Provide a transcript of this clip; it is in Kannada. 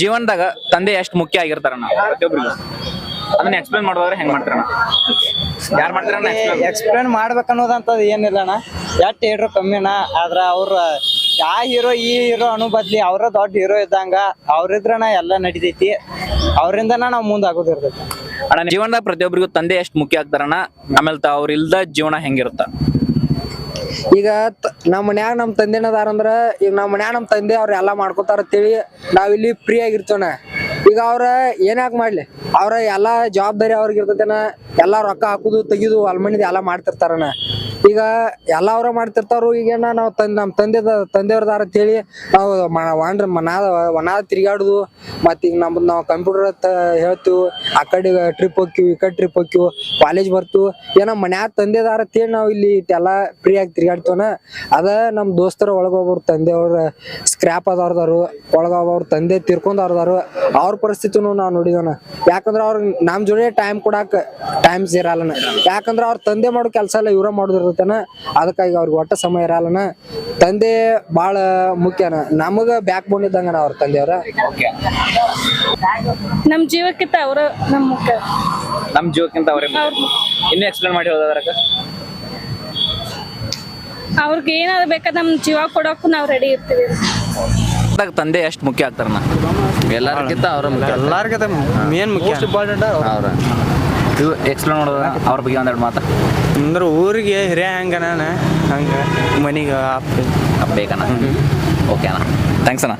ಜೀವನದಾಗ ತಂದೆ ಎಷ್ಟು ಮುಖ್ಯ ಆಗಿರ್ತಾರ ಪ್ರತಿಯೊಬ್ಬರಿಗೂ ಅದನ್ನ ಎಕ್ಸ್ಪ್ಲೇನ್ ಮಾಡೋದ್ರೆ ಹೆಂಗ್ ಮಾಡ್ತಾರಣ ಯಾರು ಮಾಡ್ತಾರಣ್ಣ ಎಕ್ಸ್ಪ್ಲೇನ್ ಮಾಡ್ಬೇಕನ್ನೋದಂತದ್ ಏನಿಲ್ಲ ಅಣ್ಣ ಎಷ್ಟ್ ಹೇಳ್ರು ಕಮ್ಮಿನ ಆದ್ರ ಅವ್ರ ಯಾ ಹೀರೋ ಈ ಹೀರೋ ಅನು ಬದ್ಲಿ ಅವ್ರ ದೊಡ್ಡ ಹೀರೋ ಇದ್ದಂಗ ಅವ್ರಿದ್ರನ ಎಲ್ಲ ನಡಿತೈತಿ. ಅವ್ರಿಂದನ ನಾವ್ ಮುಂದೆ ಆಗೋದ್ ಅಣ್ಣ ಜೀವನದಾಗ ಪ್ರತಿಯೊಬ್ಬರಿಗೂ ತಂದೆ ಎಷ್ಟು ಮುಖ್ಯ ಆಗ್ತಾರಣ್ಣ. ಆಮೇಲೆ ಅವ್ರ ಇಲ್ದ ಜೀವನ ಹೆಂಗಿರುತ್ತ? ಈಗ ನಮ್ಮ ಮನ್ಯಾಗ ನಮ್ಮ ತಂದೆನದಾರ ಅಂದ್ರ ಈಗ ನಮ್ಮ ಮನ್ಯಾಗ ನಮ್ಮ ತಂದೆ ಅವ್ರ ಎಲ್ಲಾ ಮಾಡ್ಕೊತಾರ ಅಂತೇಳಿ ನಾವ್ ಇಲ್ಲಿ ಫ್ರೀ ಆಗಿರ್ತೇವನ. ಈಗ ಅವ್ರ ಏನಾಕ್ ಮಾಡ್ಲಿ? ಅವ್ರ ಎಲ್ಲಾ ಜವಾಬ್ದಾರಿ ಅವ್ರಿಗೆ ಇರ್ತೈತೆನ, ಎಲ್ಲಾ ರೊಕ್ಕ ಹಾಕುದು, ತೆಗಿದು ಅಲ್ಮಣಿದ ಎಲ್ಲಾ ಮಾಡ್ತಿರ್ತಾರನ. ಈಗ ಎಲ್ಲಾ ಅವ್ರ ಮಾಡ್ತಿರ್ತಾವ್ರು, ಈಗೇನ ನಾವು ತಂದ್, ನಮ್ ತಂದೆ ತಂದೆಯವ್ರದಾರ ಅಂತೇಳಿ ನಾವು ವಾಂಡ್ರ ಮನಾದ ವನಾದ ತಿರ್ಗಾಡುದು ಮತ್ತೆ ಈಗ ನಮ್ದು ನಾವು ಕಂಪ್ಯೂಟರ್ ಹೇಳ್ತೀವಿ, ಆ ಕಡೆ ಟ್ರಿಪ್ ಹೋಕಿವಿ ಈ ಕಡೆ ಟ್ರಿಪ್ ಹೋಕಿವಿ ಕಾಲೇಜ್ ಬರ್ತೀವಿ ಏನೋ ಮನ್ಯಾಗ ತಂದೆದಾರ ಅಂತೇಳಿ ನಾವು ಇಲ್ಲಿ ಎಲ್ಲಾ ಫ್ರೀ ಆಗಿ ತಿರ್ಗಾಡ್ತೀವನ ಅದ ನಮ್ ದೋಸ್ತರ ಒಳಗೊಬ್ಬರು ತಂದೆಯವ್ರ ಸ್ಕ್ರಾಪ್ ಆದವ್ರದಾರು ಒಳಗೊಬ್ಬರು ತಂದೆ ತಿರ್ಕೊಂಡವ್ರದಾರು ಅವ್ರ ಪರಿಸ್ಥಿತಿನೂ ನಾವು ನೋಡಿದವನ. ಯಾಕಂದ್ರ ಅವ್ರ ನಮ್ ಜೋಡಿ ಟೈಮ್ ಕೊಡಾಕ ಟೈಮ್ ಸೇರಲ್ಲ ಯಾಕಂದ್ರ ಅವ್ರ ತಂದೆ ಮಾಡೋ ಕೆಲಸ ಎಲ್ಲ ಇವ್ರ ಮಾಡೋದಿರ್ತನ ಅದಕ್ಕಾಗಿ ಅವ್ರಿಗೆ ಒಟ್ಟ ಸಮಯ ಇರಲ್ಲನ. ತಂದೆ ಬಾಳ ಮುಖ್ಯನ. ನಮಗ ಬ್ಯಾಕ್ ಬೋನ್ ಇದ್ದಂಗನ ಅವ್ರ ತಂದೆಯವ್ರ. ನಮ್ ಜೀವಕ್ಕಿಂತ ಅವ್ರ ನಮ್ ಮುಖ್ಯ. ನಮ್ ಜೀವಕ್ಕಿಂತ ಅವರೇ ಇನ್ನೂ ಎಕ್ಸ್ಪ್ಲೇನ್ ಮಾಡಿ ಹೋದ್ರ ಅವ್ರಿಗೆ ಏನಾದ್ರು ಬೇಕಾದ ನಮ್ ಜೀವ ಕೊಡೋಕು ನಾವ್ ರೆಡಿ ಇರ್ತೀವಿ. ತಂದೆ ಎಷ್ಟು ಮುಖ್ಯ ಆಗ್ತಾರ ಎಲ್ಲರಿಗಿಂತ ಅವ್ರ ಮುಖ್ಯ ಎಲ್ಲಾರ್ಗದ ಮೇನ್ ಮುಖ್ಯ. ಅವ್ರ. ಇದು ಎಕ್ಸ್ಪ್ಲೇನ್ ಮಾಡೋದ? ಅವ್ರ ಬಗ್ಗೆ ಒಂದೆರಡು ಮಾತು. ಅಂದ್ರೆ ಊರಿಗೆ ಹಿರಿಯ ಹಂಗನ ಹಂಗ ಅಪ್ಪ ಬೇಕಣ್ಣ. ಓಕೆ ಅಣ್ಣ. ಥ್ಯಾಂಕ್ಸ್ ಅಣ್ಣ.